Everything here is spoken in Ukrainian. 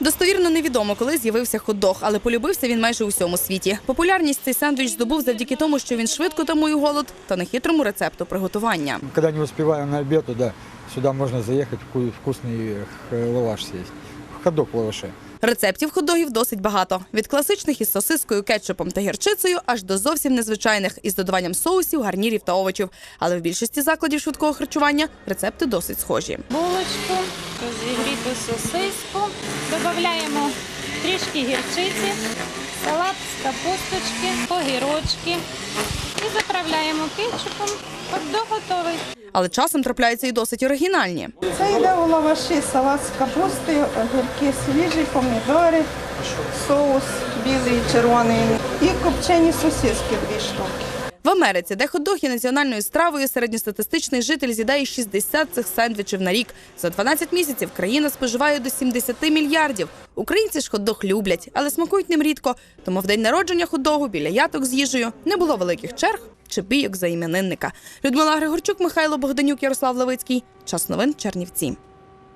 Достовірно невідомо, коли з'явився хот-дог, але полюбився він майже у всьому світі. Популярність цей сендвіч здобув завдяки тому, що він швидко тамує голод та нехитрому рецепту приготування. Когда не успеваю на обед, туда, сюда можно заехать, вку- вкусный э, лаваш съесть. Ходок в лаваше. Рецептів хот-догів досить багато: від класичних із сосискою, кетчупом та гірчицею, аж до зовсім незвичайних із додаванням соусів, гарнірів та овочів. Але в більшості закладів швидкого харчування рецепти досить схожі. булочку, розігріту сосиску, додаємо трішки гірчиці, салат з капусточки, огірочки і заправляємо кетчупом. Хот-дог готовий. Але часом трапляються і досить оригінальні. Це йде у лаваші салат з капустою, огірки свіжі, помідори, соус білий, червоний і копчені сосиски дві штуки. В Америці, де хот-дог національною стравою, середньостатистичний житель з'їдає 60 цих сендвічів на рік. За 12 місяців країна споживає до 70 мільярдів. Українці ж хот-дог люблять, але смакують ним рідко. Тому в день народження хот-догу біля яток з їжею не було великих черг чи бійок за іменинника. Людмила Григорчук, Михайло Богданюк, Ярослав Левицький. Час новин Чернівці.